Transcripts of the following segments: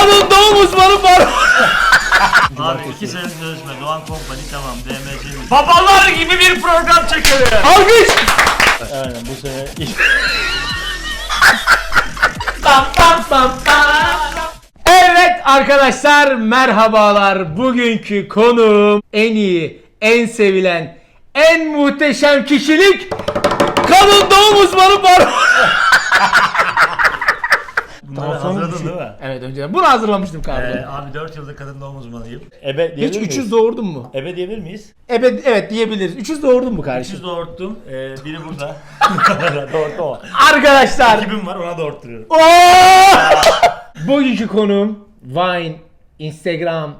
Kadın doğum uzmanı var. Abi iki senelik sözleşme Doğan Company tamam DMC Babalar gibi bir program çekelim. Alkış. Aynen bu sene Pam pam pam pam. Evet arkadaşlar merhabalar. Bugünkü konuğum en iyi, en sevilen, en muhteşem kişilik kadın doğum uzmanı var. bunları hazırladın değil mi? Evet önceden bunu hazırlamıştım Ee, kardeşim. abi 4 yıldır kadın doğum uzmanıyım. Ebe diyebilir Hiç miyiz? 300 doğurdun mu? Ebe diyebilir miyiz? Evet, evet diyebiliriz. 300 doğurdun mu kardeşim? 300 doğurttum. Ee, biri burada. Doğru o. Arkadaşlar. Ekibim var ona doğurtturuyorum. Oo! Bugünkü konuğum Vine, Instagram,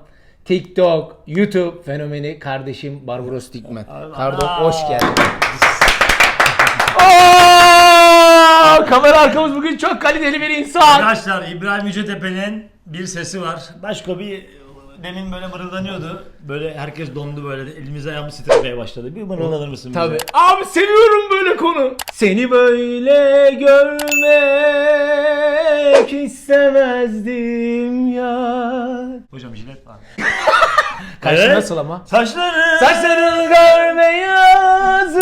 TikTok, YouTube fenomeni kardeşim Barbaros Dikmen. Kardo hoş geldin. Oo! Kamera arkamız bugün çok kaliteli bir insan. Arkadaşlar İbrahim Yücetepe'nin bir sesi var. Başka bir demin böyle mırıldanıyordu. Böyle herkes dondu böyle elimiz ayağımız titremeye başladı. Bir mırıldanır mısın Tabi. bize? Abi seviyorum böyle konu. Seni böyle görmek istemezdim ya. Hocam jilet var. Karşı Evet. nasıl ama? Saçları. Saçların görme yazı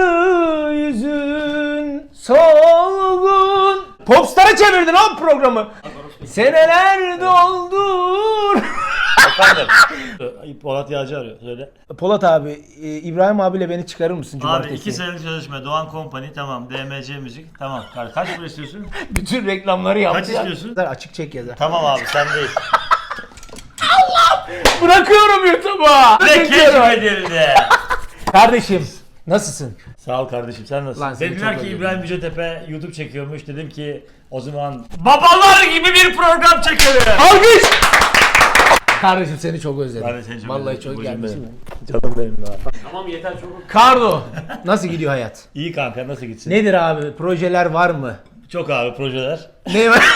solgun. Popstar'a çevirdin o programı. Seneler doldur. Efendim. Polat Yağcı arıyor. Söyle. Polat abi, e, İbrahim abiyle beni çıkarır mısın Abi 2 senelik sözleşme Doğan Company tamam DMC müzik tamam. Kaç, kaç para istiyorsun? Bütün reklamları yaptı. Kaç istiyorsun? Açık çek yazar. Tamam abi sendeyiz. Bırakıyorum YouTube'a. Ne Çekiyorum. keşfedildi. Kardeşim nasılsın? Sağ ol kardeşim sen nasılsın? Lan seni Dediler çok ki. İbrahim Yücetepe YouTube çekiyormuş. Dedim ki o zaman babalar gibi bir program çekelim. Alkış. Kardeşim seni çok özledim. Ben de seni çok Vallahi özledim, çok bugün gelmişsin. Canım benim daha. Kardo nasıl gidiyor hayat? İyi kanka nasıl gitsin? Nedir abi? Projeler var mı? Çok abi projeler. Ne var?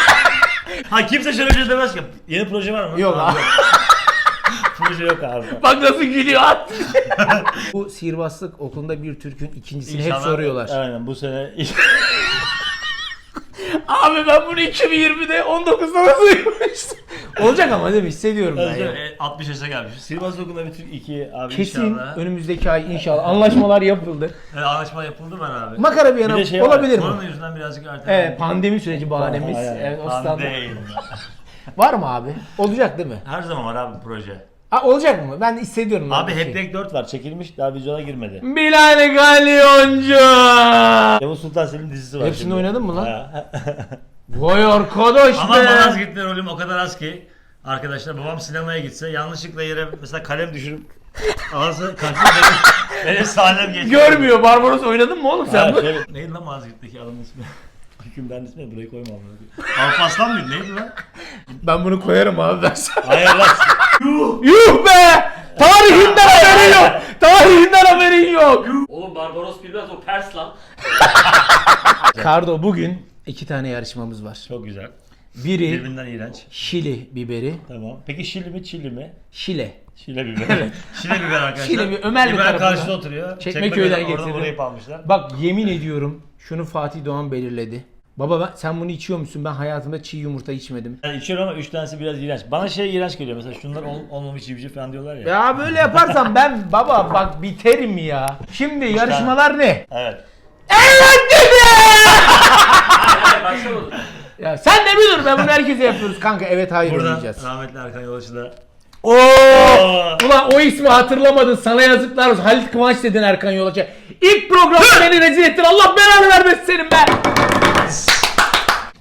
Ha kimse şöyle bir şey demez ki. Yeni proje var mı? Yok abi. Proje yok abi. Bak nasıl gülüyor at. Bu sihirbazlık okulunda bir Türk'ün ikincisini hep İnşallah- soruyorlar. Aynen bu sene Abi ben bunu 2020'de 19'da nasıl yapmıştım? Olacak ama değil mi? Hissediyorum ben ya. E, 60 yaşa gelmiş. Sihirbaz okulunda bir Türk 2 abi. Kesin inşallah. önümüzdeki ay inşallah anlaşmalar yapıldı. Evet, anlaşma yapıldı ben abi. Makara bir yana Bir de şey var, olabilir mi? Korona yüzünden birazcık ertelendi. Evet pandemi süreci bahanemiz. Aynen. Evet, o standart. değil. Var mı abi? Olacak değil mi? Her zaman var abi proje. Ha, olacak mı? Ben hissediyorum. Abi bir şey. Hackback 4 var çekilmiş daha vizyona girmedi. Bilal Galyoncu. Yavuz Sultan Selim dizisi var. Hepsini şimdi. oynadın mı lan? Ha. Vay arkadaş Ama be. Malazgirt'te rolüm o kadar az ki. Arkadaşlar babam sinemaya gitse yanlışlıkla yere mesela kalem düşürüp ağzı karşıma benim, benim sahnem geçiyor. Görmüyor. Barbaros oynadın mı oğlum sen Ha, bu? şöyle, Neydi lan Malazgirt'teki adamın ismi? Hükümdarın ismi burayı koymam. Alparslan mıydı neydi lan? Ben bunu koyarım abi ben sana. Hayır lan. Yuh be! Tarihinden haberin yok. Tarihinden haberin yok. Oğlum Barbaros bilmez o Pers lan. Kardo bugün iki tane yarışmamız var. Çok güzel. Biri Birbirinden iğrenç. Şili biberi. Tamam. Peki Şili mi Çili mi? Şile. Şile biber. Şile biber arkadaşlar. Şile biber, Ömerli biber tarafında. karşıda oturuyor. Çekmeköy'den Çekmeköy'den getirdim. Oradan burayı almışlar. Bak yemin ediyorum şunu Fatih Doğan belirledi. Baba ben, sen bunu içiyor musun? Ben hayatımda çiğ yumurta içmedim. Yani içiyorum ama 3 tanesi biraz iğrenç. Bana şey iğrenç geliyor mesela şunlar ol, olmamış civciv falan diyorlar ya. Ya böyle yaparsan ben baba bak biterim ya. Şimdi yarışmalar ne? Evet. Evet dedi. Ya sen de bir dur ben bunu herkese yapıyoruz kanka evet hayır Buradan oynayacağız. rahmetli Erkan Yolaç'ı da Oo! Ulan o ismi hatırlamadın sana yazıklar olsun. Halit Kıvanç dedin Erkan Yolaç'a. İlk programda beni rezil ettin. Allah belanı vermesin senin be.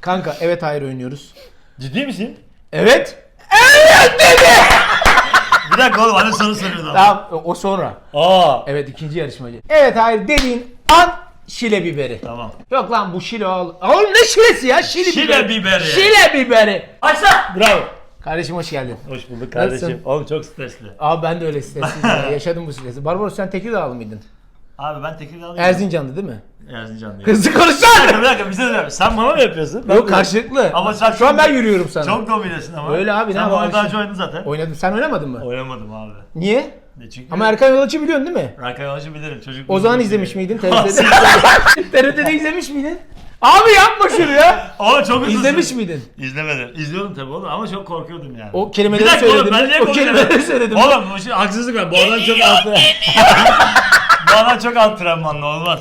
Kanka evet hayır oynuyoruz. Ciddi misin? Evet. Evet dedi. Bir dakika oğlum hani soru soruyordu ama. Tamam o- sonra. Aa. Evet ikinci yarışmacı. Evet hayır dediğin an şile biberi. Tamam. Yok lan bu şile al. Oğlum ne şilesi ya? Şili Şile biberi. Şile biberi. Başla. Bravo. Kardeşim hoş geldin. Hoş bulduk kardeşim. Nasılsın? Oğlum çok stresli. Abi ben de öyle stresliyim ya. Yaşadım bu stresi. Barbaros sen Tekirdağlı mıydın? Abi ben Tekirdağ'lıyım. Erzincan'dı değil mi? Erzincanlıyım. Hızlı Bir konuşsana. dakika bir dakika bir şey diyeceğim. Sen bana mı yapıyorsun? Ben Yok mi- karşılıklı. Ama sen Şu an ben yürüyorum sana. Çok dominesin ama. Öyle abi, ne Sen yapalım bana daha önce oynadın zaten. Oynadım. Sen oynamadın mı? Oynamadım abi. Niye? Ne çünkü? Ama Erkan Yolaç'ı biliyorsun değil mi? Erkan Yolaç'ı bilirim çocuk. O zaman izlemiş miydin TRT'de? TRT'de izlemiş miydin? Abi yapma şunu ya. Ama çok hızlısın. İzlemiş miydin? İzlemedim. İzliyordum tabii oğlum ama çok korkuyordum yani. O Bir kelimeleri dakika oğlum söyledim. ben niye O konuşuyorum? kelimeleri söyledim. Oğlum bu şey haksızlık var. Bu adam çok antrenman. bu adam çok antrenmanlı olmaz.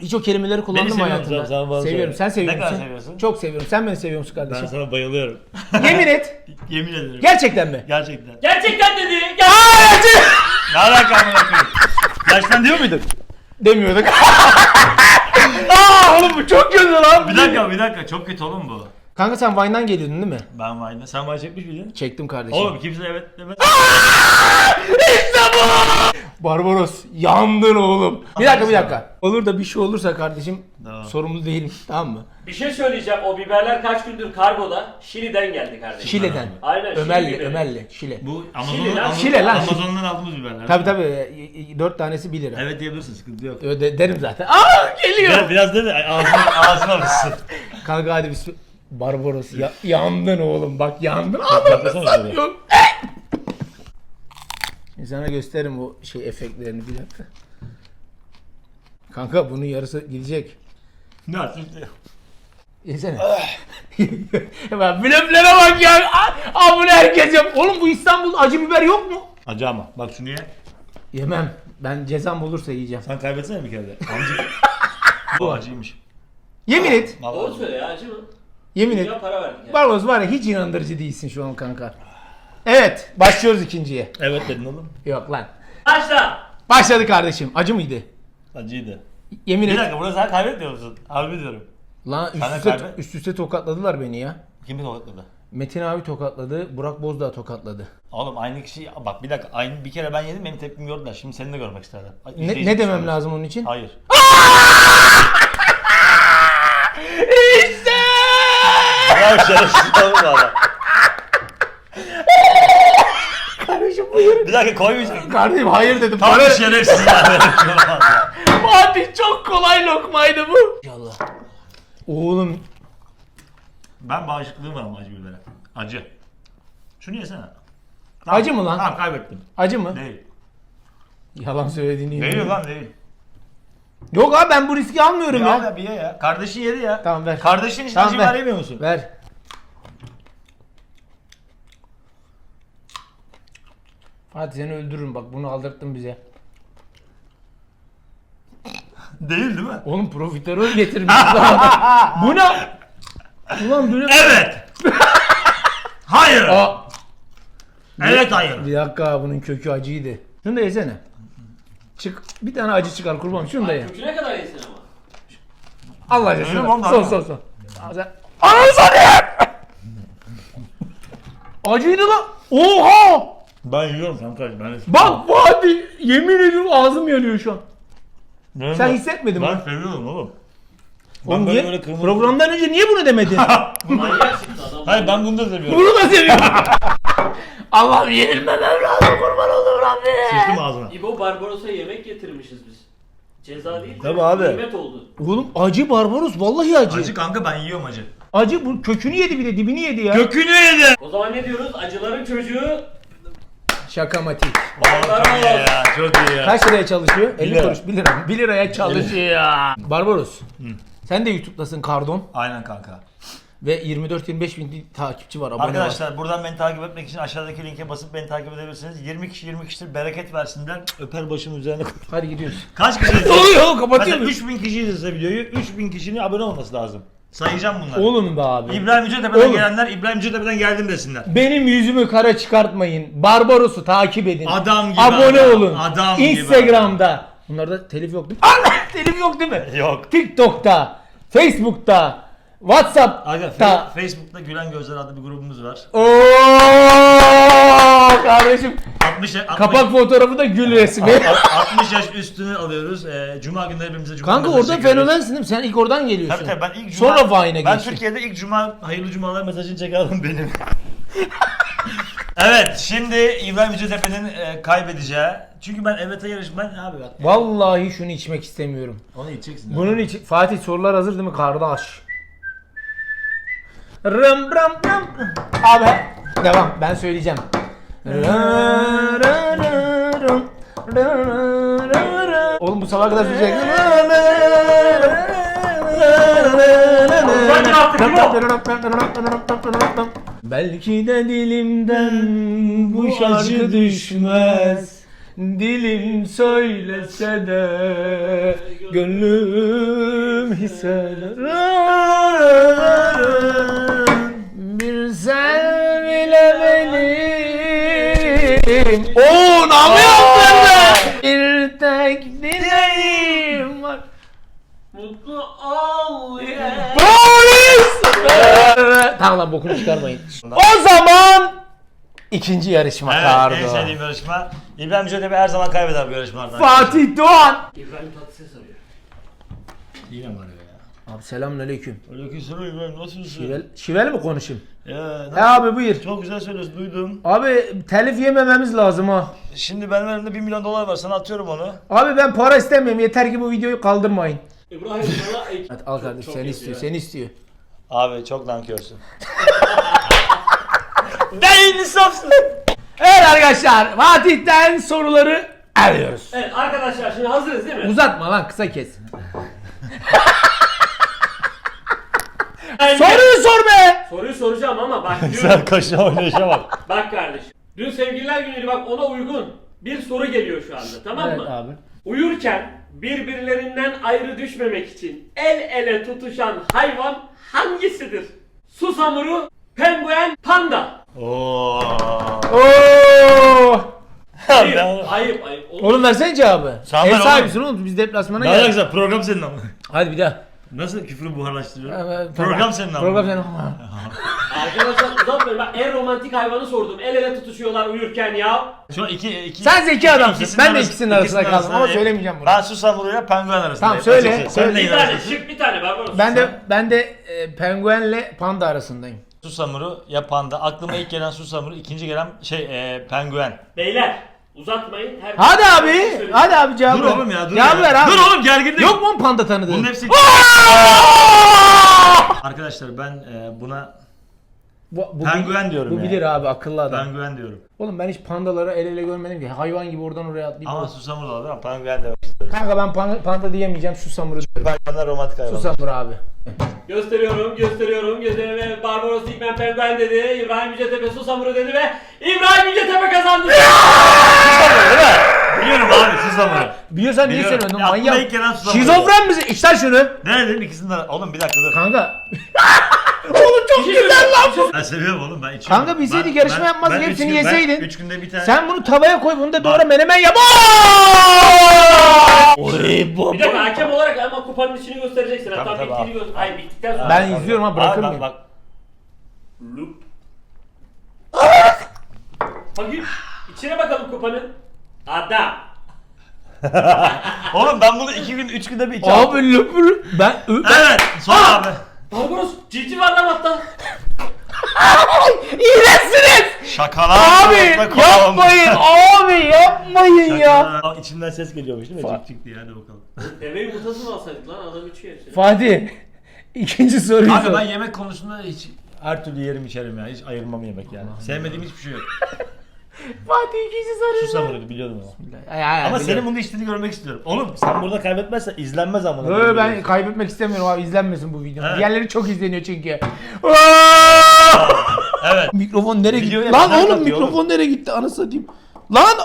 Hiç o kelimeleri kullandın mı seviyorum, hayatında? sen- sen bana seviyorum. söyle. Sen seviyor Ne kadar musun? seviyorsun? Çok seviyorum. Sen beni seviyor musun Ben kardeşim? sana bayılıyorum. Yemin et. Yemin ederim. Gerçekten mi? Gerçekten. Gerçekten dedi. Gel. Ne alaka amına koyayım? Gerçekten diyor muydun? Demiyorduk. Aa oğlum bu çok kötü lan. Bir dakika bir dakika çok kötü oğlum bu. Kanka sen Vine'dan geliyordun değil mi? Ben Vine'da. Sen Vine çekmiş miydin? Çektim kardeşim. Oğlum kimse evet demez. Barbaros yandın oğlum. Bir dakika bir dakika. Olur da bir şey olursa kardeşim Tamam. sorumlu değilim tamam mı? Bir şey söyleyeceğim. O biberler kaç gündür kargoda? Şili'den geldi kardeşim. Şile'den. Aynen, Şili Ömerli, biberi. Ömerli, Şile. Bu Şile Amazon'dan lan, Şile lan. Amazon'dan aldığımız biberler. Tabi tabi 4 tanesi 1 lira. Evet diyebilirsin sıkıntı yok. Öde, derim zaten. Aa geliyor. Biraz, biraz dedi ağzına ağzına alışsın. Kanka hadi biz Barbaros ya, yandın oğlum bak yandın. Anladın. Şimdi sana gösteririm o şey efektlerini bir dakika. Kanka bunun yarısı gidecek. Ne artık? Yesene. Bak blöflere bak ya. Aa, bunu herkes yap. Oğlum bu İstanbul acı biber yok mu? Acı ama. Bak şunu ye. Yemem. Ben cezam olursa yiyeceğim. Sen kaybetsene bir kere de. Amcık. Bu acıymış. Yemin et. Doğru söyle ya acı mı? Yemin et. Ya para verdik ya. Barbaros var ya hiç inandırıcı değilsin şu an kanka. Evet başlıyoruz ikinciye. Evet dedin oğlum. Yok lan. Başla. Başladı kardeşim. Acı mıydı? Acıydı. Yemin Bir et. dakika burada sen kaybetmiyor musun? Harbi diyorum. Lan üst Sen de üste, kaybet. üst üste tokatladılar beni ya. Kimi tokatladı? Metin abi tokatladı. Burak Bozdağ tokatladı. Oğlum aynı kişi bak bir dakika aynı bir kere ben yedim benim tepkimi gördüler. Şimdi seni de görmek isterler. Ne, ne demem lazım onun için? Hayır. Ya şerefsiz bu adam. Kardeşim buyur. Bir dakika koymayacak. Kardeşim hayır dedim. Tam Para... bir şerefsiz yani. Fatih çok kolay lokmaydı bu. İnşallah. Oğlum ben bağışıklığım var ama acı bibere. Acı. Şunu yesene. Acı mı lan? Tamam kaybettim. acı mı? Değil. Yalan söylediğini Değil yemin- lan değil. Yok abi ben bu riski almıyorum Ya, ya. ya bir ye ya. Kardeşin yedi ya. Tamam ver. Kardeşin için Tamam, acı ver. biber yemiyor musun? Ver. Hadi seni öldürürüm bak bunu aldırttın bize. Değil değil mi? Oğlum profiterol getirmiş. bu ne? Ulan böyle... Evet. hayır. Aa, Evet hayır. bir dakika bunun kökü acıydı. Şunu da yesene. Çık bir tane acı çıkar kurban şunu da ye. Köküne kadar yesin ama. Allah aşkına. Mi şunu oğlum, da- Son sen- Ananı satayım! Acıydı lan. Oha! Ben yiyorum kanka. Ben Bak Fatih yemin ediyorum ağzım yanıyor şu an. Ben- Sen hissetmedin Ben mi? seviyorum oğlum. Oğlum böyle niye? böyle kırmızı- Programdan önce niye bunu demedin? Manyak çıktı adam. Hayır ben bunu da seviyorum. bunu da seviyorum. Allah'ım yenilmemem lazım kurban olur Rabbi. Sıçtım ağzına. İbo Barbaros'a yemek getirmişiz biz. Ceza değil. Tabii abi. Nimet oldu. Oğlum acı Barbaros vallahi acı. Acı kanka ben yiyorum acı. Acı bu kökünü yedi bir de dibini yedi ya. Kökünü yedi. O zaman ne diyoruz? Acıların çocuğu Şakamatik. Vallahi çok iyi ya. Çok iyi ya. Kaç liraya çalışıyor? 50 lira. kuruş 1 lira. 1 liraya çalışıyor. Barbaros. Sen de YouTube'dasın Kardon. Aynen kanka. Ve 24-25 bin takipçi var, abone var. Arkadaşlar buradan beni takip etmek için aşağıdaki linke basıp beni takip edebilirsiniz. 20 kişi 20 kişidir bereket versinler. Öper başımın üzerine koy. Hadi gidiyoruz. Kaç kişi Ne oluyor? Mesela Kapatıyor musun? 3000 kişi izlese videoyu 3000 kişinin abone olması lazım. Sayacağım bunları. Oğlum be abi. İbrahim Yücetepe'den Oğlum. gelenler İbrahim Yücetepe'den geldim desinler. Benim yüzümü kara çıkartmayın. Barbaros'u takip edin. Adam gibi Abone adam. olun. Adam gibi Instagram'da. Bunlarda telif yok değil mi? Allah! telif yok değil mi? Yok. TikTok'ta, Facebook'ta, Aga WhatsApp'ta. Fe- Facebook'ta Gülen Gözler adlı bir grubumuz var. Oo kardeşim 60 60 kapak fotoğrafı da gül resmi. 60 yaş üstünü alıyoruz. Ee, Cuma günleri birbirimize Cuma Kanka mesajı orada çekiyoruz. fenomensin değil mi? Sen ilk oradan geliyorsun. Tabii tabii ben ilk Cuma... Sonra Vine'e Ben geçtin. Türkiye'de ilk Cuma hayırlı Cumalar mesajını çeken adam benim. evet şimdi İbrahim Yücetepe'nin e, kaybedeceği. Çünkü ben evet'e yarış ben abi bak. Vallahi şunu içmek istemiyorum. Onu içeceksin. Bunun için Fatih sorular hazır değil mi kardeş? Rım rım rım. Abi devam ben söyleyeceğim. Oğlum bu sabah kadar sürecek. Belki de dilimden bu şarkı düşmez Dilim söylese de gönlüm hisseder Bir sen bile benim Oo ne yapıyorsun be? Bir tek dileğim var Mutlu ol ya. Polis! tamam lan bokunu çıkarmayın. o zaman ikinci yarışma Evet, Kardo. en sevdiğim yarışma. İbrahim Cödebi her zaman kaybeder bu yarışmalardan. Fatih Doğan. İbrahim Tatlıses arıyor. Yine mi arıyor ya? Abi selamünaleyküm. Aleykümselam İbrahim nasılsın? Şivel, şivel mi konuşayım? Ya, He abi buyur. Çok güzel söylüyorsun duydum. Abi telif yemememiz lazım ha. Şimdi benim elimde 1 milyon dolar var sana atıyorum onu. Abi ben para istemiyorum yeter ki bu videoyu kaldırmayın. İbrahim sana Hadi al kardeşim seni istiyor ya. seni istiyor. Abi çok nankörsün. ne insafsın. Evet arkadaşlar Fatih'ten soruları arıyoruz. Evet arkadaşlar şimdi hazırız değil mi? Uzatma lan kısa kes. Ben- Soruyu sor be. Soruyu soracağım ama bak dün, Sen kaşına oynayışa bak. bak kardeşim. Dün sevgililer günüydü bak ona uygun bir soru geliyor şu anda tamam mı? abi. Uyurken birbirlerinden ayrı düşmemek için el ele tutuşan hayvan hangisidir? Susamuru, penguen, panda. Oo. Oo. Ayıp, Ben- ayıp, ayıp. Oğlum, Oğlum versene cevabı. Sen Ev ver sahibisin oğlum biz deplasmana Ne geldik. güzel program senin ama. Hadi bir daha. Nasıl küfrü buharlaştırıyor? Evet, program senin ama. Program senin. Arkadaşlar uzatmayın ben en romantik hayvanı sordum. El ele tutuşuyorlar uyurken ya. Şu an iki, iki, Sen zeki adamsın. ikisinin Ben de arası- ikisinin arasında kaldım ama arasındayım. söylemeyeceğim bunu. Ben Susamuru'yla penguen arasındayım. Tamam, söyle, söyle. Sen neyin Bir tane arasındasın? şık bir tane Barbaros. Ben de ben de e, penguenle panda arasındayım. Susamuru ya panda. Aklıma ilk gelen Susamuru, ikinci gelen şey e, penguen. Beyler uzatmayın. Her Hadi abi. Hadi abi cevap Dur ver. oğlum ya dur Cevap ya. ver abi. Dur oğlum gerginlik. Yok mu panda tanıdığın? Bunun hepsi... Arkadaşlar ben e, buna Bu, bu Penguen bil- diyorum Bu ya. bilir abi akıllı adam. penguen diyorum. Oğlum ben hiç pandaları el ele görmedim ki. Hayvan gibi oradan oraya atlayıp. Ama Susamuru da olur ama penguen demek istiyorum. Kanka ben panda, panda diyemeyeceğim. Susamuru diyorum. Penguenler romantik hayvan. Susamuru abi. Gösteriyorum, gösteriyorum. Ve Barbaros İlkmen Penguen dedi. İbrahim Yücetepe Susamuru dedi ve İbrahim Yücetepe kazandı. Biliyorum abi Susamuru. Biliyorsan niye Biliyorum. aklıma manyak? ilk gelen Susamuru. Şizofren misin? İşler şunu. Ne dedim ikisini de... Oğlum bir dakika dur. Kanka. Oğlum çok güzel lan bu. Ben seviyorum oğlum ben içiyorum. Kanka bilseydik Ben- yarışma ben- yapmazdık, ben hepsini üç gün- ben yeseydin. Üç günde bir tane. Sen bunu tavaya koy bunu da doğra Bak. menemen yap. Oy. Bir dakika hakem olarak ama kupanın içini göstereceksin. Hatta Tabii, tabii, bittiğini göster. Hayır bittikten sonra. Ben izliyorum ha bırakır Abi mıyım? bak, bak. Lup. Bakayım. İçine bakalım kupanın. Adam. Oğlum ben bunu iki gün, üç günde bir içeceğim. Abi löpür. Ben ö- Evet, son abi. Barbaros cici var lan hatta. İğrençsiniz. Şakalar. Abi yapmayın abi yapmayın ya. Şakalar. İçimden ses geliyormuş değil mi? Fa- Çık çık diye hadi bakalım. Deve yumurtası mı alsaydık lan adam içiyor hepsini. Fatih. ikinci soruyu Abi sor. ben yemek konusunda hiç her türlü yerim içerim ya. Hiç ayırmam yemek yani. Sevmediğim hiçbir şey yok. Fatih ikinci soruyu sor. Susamuru biliyordum ama. Ay, Ama biliyorum. senin bunu içtiğini görmek istiyorum. Oğlum sen burada kaybetmezsen izlenmez ama. Yo, ben kaybetmek istemiyorum abi izlenmesin bu video. Evet. Diğerleri çok izleniyor çünkü. Evet. mikrofon nereye gitti? Lan oğlum atıyor mikrofon nereye gitti? Anasını satayım. Lan!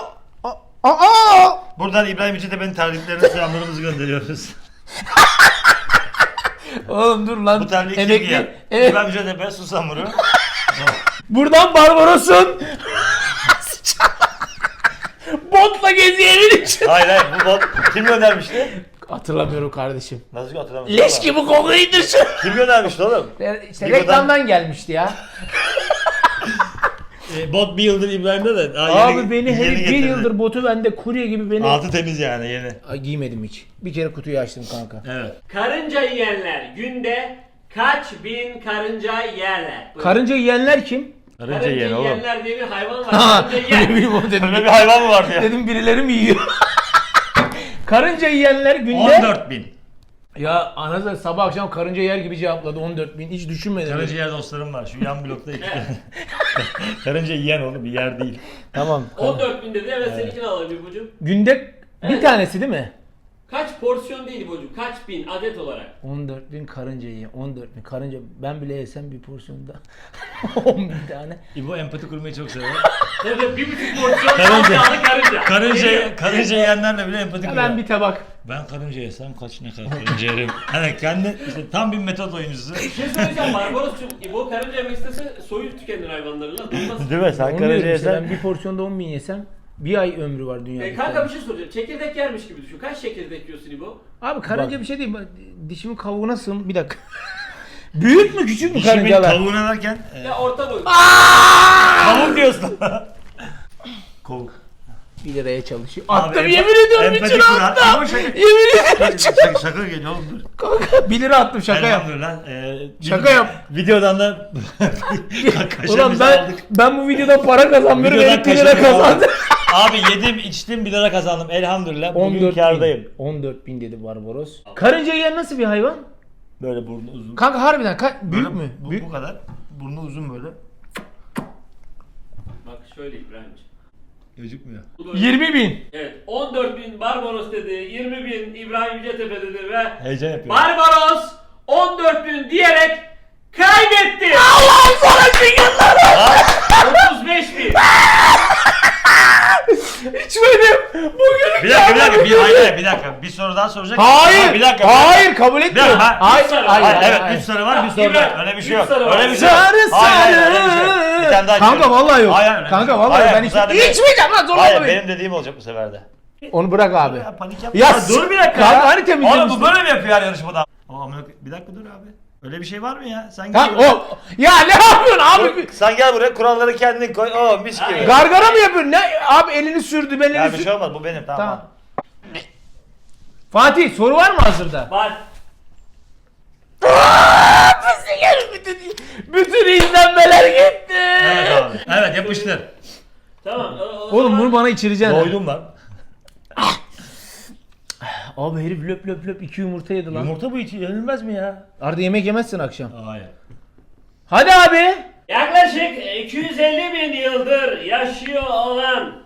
Aa! Buradan İbrahim İçitepe'nin terliklerine selamlarımızı gönderiyoruz. Oğlum dur lan. Bu terliği kim Emekli- giyer? Evet. İbrahim İçitepe, Susamuru. Buradan Barbaros'un botla geziyor evin için. hayır hayır bu bot kim göndermişti? Hatırlamıyorum kardeşim. Nasıl hatırlamıyorum. Leş gibi kokuyu indirsin. Kim göndermişti oğlum? İşte Bir reklamdan gelmişti ya. E, bot bir yıldır İbrahim'de de. Aa, Abi yeni- beni yeni her bir getirdi. yıldır botu bende kurye gibi beni... Altı temiz yani yeni. Ay, giymedim hiç. Bir kere kutuyu açtım kanka. Evet. Karınca yiyenler günde kaç bin karınca yerler? Buyurun. Karınca yiyenler kim? Karınca yiyen oğlum. yiyenler diye bir hayvan var. Ha, Karınca ne yiyen. bileyim o dedim. Öyle bir hayvan mı vardı ya? Dedim birileri mi yiyor? karınca yiyenler günde... 14 bin. Ya anasını sabah akşam karınca yer gibi cevapladı 14 bin. Hiç düşünmedim. Karınca yer dostlarım var. Şu yan blokta iki tane. Karınca yiyen oğlum bir yer değil. Tamam. 14 bin dedi evet seninkini alalım ipucu. Günde bir tanesi değil mi? Kaç porsiyon değil İbo'cum? Kaç bin adet olarak? 14 bin karınca yiyor. 14 bin karınca. Ben bile yesem bir porsiyonda 10 bin tane. İbo empati kurmayı çok sever. Tabii bir buçuk porsiyon Karınca. karınca. karınca. karınca, karınca yiyenlerle bile empati kuruyor. ben bir tabak. Ben karınca yesem kaç ne kadar karınca yerim. Hani kendi işte tam bir metot oyuncusu. Bir şey söyleyeceğim Barbaros'cum. İbo karınca yemek istese soyup tükenir hayvanlarıyla. Durmaz. Değil mi? Sen Onu karınca diyorum işte, yesen. ben bir porsiyonda 10 bin yesem bir ay ömrü var dünyada. E, kanka bir şey soracağım. Çekirdek yermiş gibi düşün. Kaç çekirdek yiyorsun İbo? Abi karınca bir şey değil. Bak, Dişimin kavuğuna sığın. Bir dakika. Büyük mü küçük mü Dişimin karıncalar? tavuğuna derken Ya orta boy. tavuk diyorsun. Kovuk. 1 liraya çalışıyor. Abi, Attım empa- yemin ediyorum empati kurar. attım. Ama şaka- Yemin ediyorum. şaka, şaka geliyor oğlum dur. Kanka 1 lira attım şaka yap. Elhamdülillah. E, Şaka yap. Videodan da kaşemizi Ulan ben aldık. ben bu videodan para kazanmıyorum. Videodan 50 lira kaşemizi aldık. Abi yedim içtim 1 lira kazandım elhamdülillah. Bugün 14 kârdayım. bin. 14 bin dedi Barbaros. Karınca yiyen nasıl bir hayvan? Böyle burnu uzun. Kanka harbiden ka- büyük Böyle mü? Bu, Büyük. bu kadar. Burnu uzun böyle. Bak şöyle İbrahim'ciğim. Gözükmüyor. Bu böyle- 20 bin. Evet 14 bin Barbaros dedi, 20 bin İbrahim Yücetepe dedi ve Heyecan yapıyor. Barbaros 14 bin diyerek kaybetti. Allah'ım sana şükürler. 35 bin. İçmedim. Bugün Bir dakika bir dakika bir hayır hayır, bir dakika bir soru daha soracak. Hayır. Ha, bir dakika. Hayır kabul etmiyorum. ha, Hayır. Hayır. Hayır, hayır, evet hayır. 3 soru var bir soru var. Öyle bir şey yok. Öyle bir şey yok. Sarı Hayır, sarı. hayır, öyle bir şey yok. Bir tane daha Kanka içiyorum. vallahi yok. Hayır, öyle bir Kanka şey yok. vallahi Hayır, ben bu hiç sefer de- içmeyeceğim lan Hayır beni. benim dediğim olacak bu sefer de. Onu bırak abi. Ya panik yapma. Ya dur bir dakika. Kanka hani temizlemiştin? Oğlum bu böyle mi yapıyor her yarışmada? Koy- bir dakika dur abi. Öyle bir şey var mı ya? Sen Tamam gel o. Ya ne yapıyorsun abi? Sen gel buraya kuralları kendin koy. Oo mis gibi. Gargara mı yapıyorsun? Ne? Abi elini sürdü ben elini Ya bir sürdü. şey olmaz bu benim tamam. Tamam. Fatih soru var mı hazırda? Var. bütün, bütün izlenmeler gitti. Evet abi. Evet yapıştır. Tamam. o- o Oğlum zaman- bunu bana içireceksin. Doydum lan. Abi herif löp löp löp iki yumurta yedi lan. Yumurta bu içi yenilmez mi ya? Arda yemek yemezsin akşam. Hayır. Hadi abi. Yaklaşık 250 bin yıldır yaşıyor olan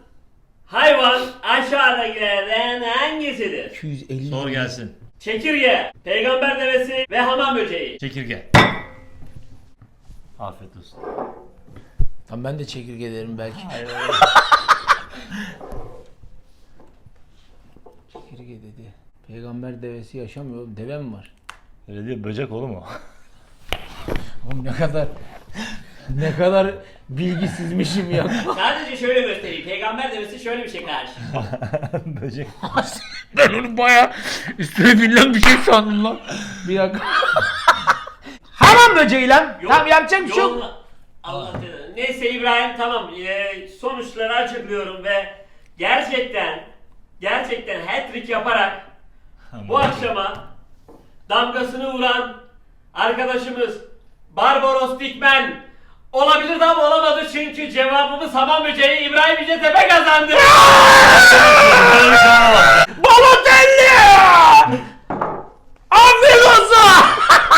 hayvan aşağıdakilerden hangisidir? 250. Sor gelsin. Çekirge, peygamber devesi ve hamam böceği. Çekirge. Afiyet olsun. Tamam ben de çekirge derim belki. Çekirge dedi. Peygamber devesi yaşamıyor oğlum. Deve mi var? Öyle değil böcek oğlum o. Oğlum ne kadar ne kadar bilgisizmişim ya. Sadece şöyle göstereyim. Peygamber devesi şöyle bir şey karşı. böcek. ben onu baya üstüne binilen bir şey sandım lan. Bir dakika. Hamam böceği lan. Tamam yapacak bir şey yok. Yoluna- Allah canına. Neyse İbrahim tamam. Ee, sonuçları açıklıyorum ve gerçekten gerçekten hat-trick yaparak bu akşama damgasını vuran arkadaşımız Barbaros Dikmen olabilirdi ama olamadı çünkü cevabımız hamam böceği İbrahim Yücetepe kazandı. Balotelli! Afiyet olsun!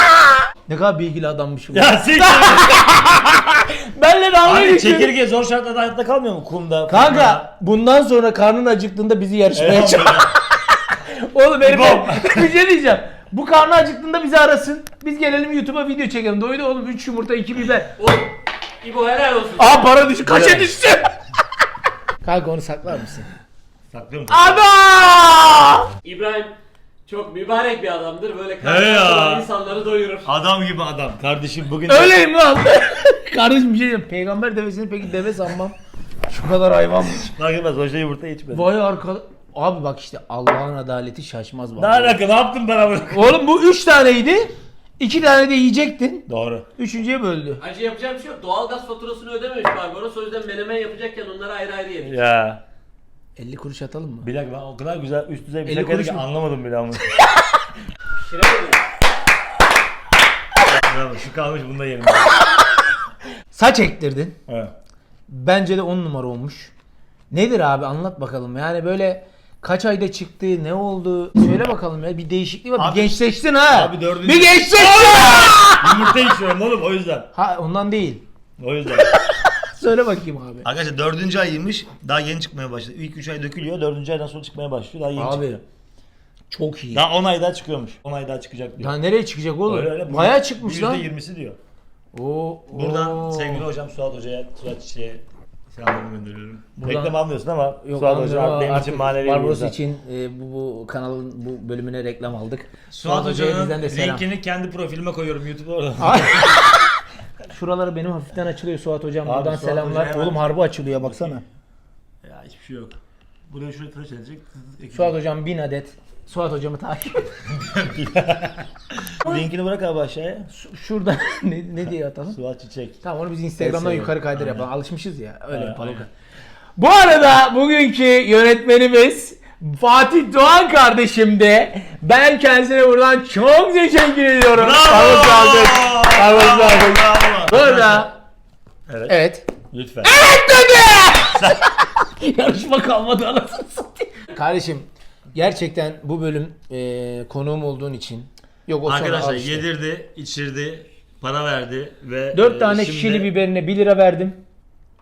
ne kadar bilgili adammışım. Ya siktir. Benle dalga Abi geçiyor. çekirge zor şartlarda hayatta kalmıyor mu kumda? Kanka bundan sonra karnın acıktığında bizi yarışmaya çağır. Oğlum benim İbom. bir şey diyeceğim. Bu karnı acıktığında bizi arasın. Biz gelelim YouTube'a video çekelim. Doydu oğlum 3 yumurta 2 biber. Oğlum, İbo helal olsun. Aa para düştü. Kaça düştü? Kanka onu saklar mısın? Saklıyorum. Ada! İbrahim çok mübarek bir adamdır. Böyle karşılaştığı ya. olan insanları doyurur. Adam gibi adam. Kardeşim bugün de- Öyleyim lan. Kardeşim bir şey diyeyim. Peygamber devesini peki deve sanmam. Şu kadar hayvanmış. Fark etmez. Hoşça yumurta içmedi. Vay arka... Abi bak işte Allah'ın adaleti şaşmaz Ne bana. alaka? Ne yaptın bana bunu? Oğlum bu 3 taneydi. 2 tane de yiyecektin. Doğru. Üçüncüye böldü. Acı yapacak bir şey yok. Doğalgaz faturasını ödememiş Barbaros. O yüzden menemen yapacakken onları ayrı ayrı yedik. Ya. 50 kuruş atalım mı? Bir dakika ben o kadar güzel üst düzey bir Eli şakaydı ki konuşma. anlamadım bile ama. Pişiremedim. Bravo, Şu kalmış bunu da yerim. Saç ektirdin. Evet. Bence de 10 numara olmuş. Nedir abi anlat bakalım. Yani böyle kaç ayda çıktı, ne oldu? Söyle bakalım ya. Bir değişikliği var. Abi- bir gençleştin ha. Abi dördüncü- Bir gençleştin. Yumurta içiyorum oğlum o yüzden. ha ondan değil. O yüzden. Söyle bakayım abi. Arkadaşlar dördüncü ayıymış. Daha yeni çıkmaya başladı. İlk üç ay dökülüyor. Dördüncü aydan sonra çıkmaya başlıyor. Daha yeni Abi. çıkıyor. Çok iyi. Daha 10 ay daha çıkıyormuş. 10 ay daha çıkacak diyor. Daha nereye çıkacak oğlum? Öyle öyle. Bayağı çıkmış lan. %20'si diyor. Oo, Buradan oo. sevgili hocam Suat Hoca'ya, Suat Çiçek'e selamlarımı gönderiyorum. Buradan- Reklam almıyorsun ama Yok, Suat Hoca ama benim için manevi bir Barbaros için e, bu, bu kanalın bu bölümüne reklam aldık. Suat Hoca'ya Hoca'nın bizden de selam. linkini kendi profilime koyuyorum YouTube'da orada. Şuraları benim hafiften açılıyor Suat hocam. Abi, Buradan Suat selamlar. Hoca hemen- Oğlum harbi açılıyor baksana. ya hiçbir şey yok. Buraya şöyle flash edecek. Suat hocam bin adet. Suat hocamı takip et. Linkini bırak abi aşağıya. Şu- Şurada ne, ne diye atalım? Suat Çiçek. Tamam onu biz Instagram'dan Neyse, yukarı kaydır yapalım. Alışmışız ya. Öyle Evet, yapalım. aynen. Bu arada bugünkü yönetmenimiz Fatih Doğan kardeşim de ben kendisine buradan çok teşekkür ediyorum. Bravo! Bravo. Bu arada Evet. evet. Lütfen. Yarışma kalmadı anasını satayım. Kardeşim gerçekten bu bölüm e, konuğum olduğun için yok o sonra Arkadaşlar al işte. yedirdi, içirdi, para verdi ve 4 e, tane şimdi şişeli biberine 1 lira verdim.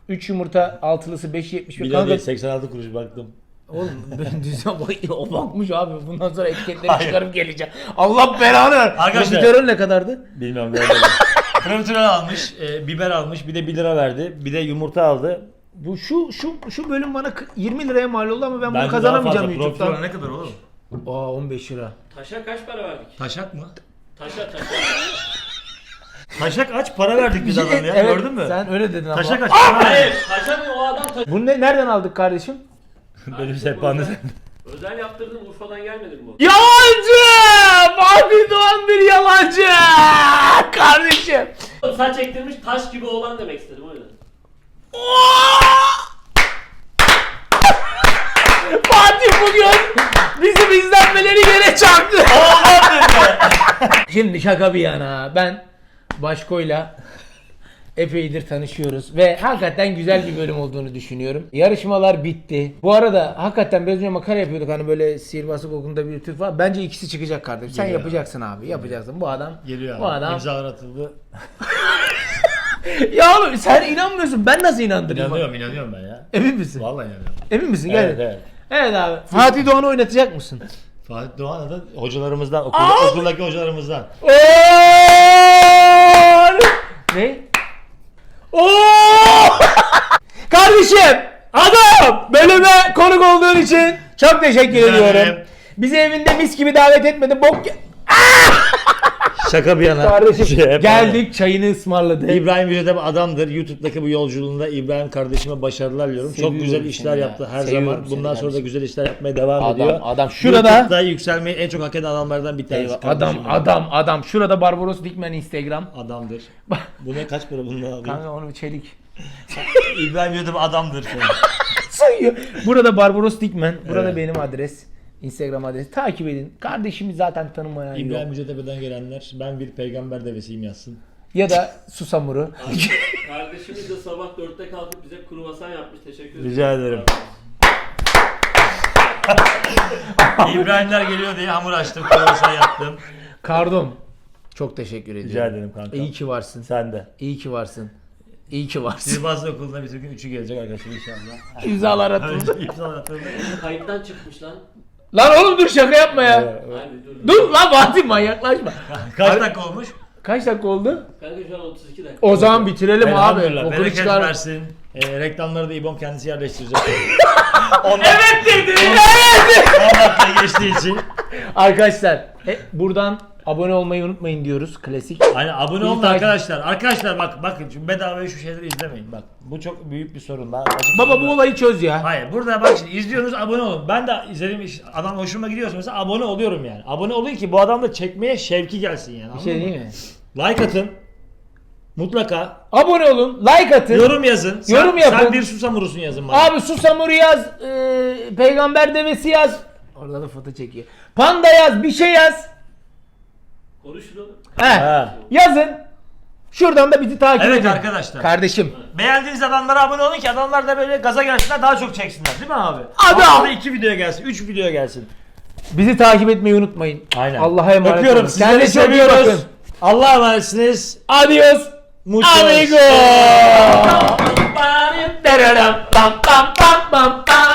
3 yumurta altılısı 5.75. Bir Kanka- değil 86 kuruş baktım. Oğlum ben düzen bak o bakmış abi. Bundan sonra etiketleri Hayır. çıkarıp geleceğim. Allah belanı ver. Arkadaşlar- Profiterol ne kadardı? Bilmiyorum görmedim. Profiterol almış, e, biber almış, bir de 1 lira verdi. Bir de yumurta aldı. Bu şu şu şu bölüm bana kı- 20 liraya mal oldu ama ben bunu Bence kazanamayacağım daha fazla. YouTube'dan. Profiterol ne kadar oğlum? Aa 15 lira. Taşa kaç para verdik? Taşak mı? Taşa taşa. Taşak aç para verdik biz adamı ya Evet, gördün mü? Sen öyle dedin ama. Taşak aç para verdik. Hayır taşa mı o adam taşa. Bunu ne, nereden aldık kardeşim? Benim sehpanı. Özel yaptırdım Urfa'dan gelmedi mi bu? Yalancı! Fatih Doğan bir yalancı! Kardeşim. Saç ektirmiş taş gibi olan demek istedim o yüzden. Fatih bugün bizim izlenmeleri gene çaktı. Şimdi şaka bir yana ben Başko'yla epeydir tanışıyoruz ve hakikaten güzel bir bölüm olduğunu düşünüyorum. Yarışmalar bitti. Bu arada hakikaten biraz önce makara yapıyorduk hani böyle sihirbazlık okulunda bir tür falan. Bence ikisi çıkacak kardeşim. Sen Geliyor. yapacaksın abi. Yapacaksın. Bu adam. Geliyor Bu abi. adam. İmzalar atıldı. Ya oğlum sen inanmıyorsun. Ben nasıl inandırayım? İnanıyorum inanıyorum ben ya. Emin misin? Vallahi inanıyorum. Emin misin? Gel. Evet Evet, evet. abi. Fatih Doğan'ı oynatacak mısın? Fatih Doğan da hocalarımızdan, okulda, okuldaki hocalarımızdan. Oo! Ne? Oo! Kardeşim, adam bölüme konuk olduğun için çok teşekkür Rica ediyorum. ederim. Bizi evinde mis gibi davet etmedi. Bok Şaka bir yana. kardeşim. Şey, geldik, çayını ısmarladı. İbrahim Yüce de adamdır. YouTube'daki bu yolculuğunda İbrahim kardeşime başarılar diliyorum. Çok güzel işler ya. yaptı her Seviyorum zaman. seni Bundan sonra da kardeşim. güzel işler yapmaya devam Adam, ediyor. adam. Şurada- YouTube'da yükselmeyi en çok hak eden adamlardan bir tanesi. Eyvah, adam, kardeşim. adam, adam. Şurada Barbaros Dikmen Instagram. Adamdır. Bu ne kaç para bunun abi? Kanka onu çelik. İbrahim Yüce de adamdır. sayıyor. Burada Barbaros Dikmen. Burada Evet. benim adres. Instagram adresi. Takip edin. Kardeşimi zaten tanımayan İbrahim yok. Yücetepe'den gelenler ben bir peygamber devesiyim yazsın. Ya da Susamuru. Kardeşimiz de sabah 4'te kalkıp bize kruvasan yapmış. Teşekkür ederim. Rica ederim. İbrahimler geliyor diye hamur açtım, kruvasan yaptım. Kardom. Çok teşekkür ediyorum. Rica ederim kanka. İyi ki varsın. Sen de. İyi ki varsın. İyi ki varsın. Sihirbazlık okulunda bir gün üçü gelecek arkadaşlar inşallah. İmzalar atıldı. İptal atıldı. Kayıttan çıkmış lan. Lan oğlum dur şaka yapma ya. Hadi dur. Dur lan Fatih manyaklaşma. Kaç dakika olmuş? Kaç dakika oldu? Kanka şu an 32 dakika. O zaman bitirelim abi. Elhamdülillah. Okulu Bereket çıkar. versin. Ee, reklamları da İBOM kendisi yerleştirecek. Evet dedi. Evet. 10 dakika geçtiği için. Arkadaşlar e, buradan abone olmayı unutmayın diyoruz. Klasik. Hani abone olun takip- arkadaşlar. Arkadaşlar bak bakın şu bedavaya şu şeyleri izlemeyin. Bak bu çok büyük bir sorun. Ben Baba bu olayı çöz ya. Hayır burada bak şimdi izliyorsunuz abone olun. Ben de izlediğim iş, adam hoşuma gidiyorsa mesela abone oluyorum yani. Abone olun ki bu adam da çekmeye şevki gelsin yani. Bir şey anladın değil mı? mi? Like atın. Mutlaka. Abone olun, like atın. Yorum yazın. Sen, Yorum yapın. Sen bir susamurusun yazın bana. Abi susamuru yaz, e, peygamber devesi yaz. Orada da foto çekiyor. Panda yaz, bir şey yaz. Konuşun oğlum. He. Ha. Yazın. Şuradan da bizi takip Evet edin. arkadaşlar. Kardeşim. Beğendiğiniz adamlara abone olun ki adamlar da böyle gaza gelsinler daha çok çeksinler değil mi abi? Adam! Haftada iki video gelsin, üç video gelsin. Bizi takip etmeyi unutmayın. Aynen. Allah'a emanet Öpüyorum. olun. Sizleri Kendinize çok iyi bakın. seviyoruz. Allah'a emanetsiniz. Adios. Muchos. Amigo. Pam pam pam pam pam.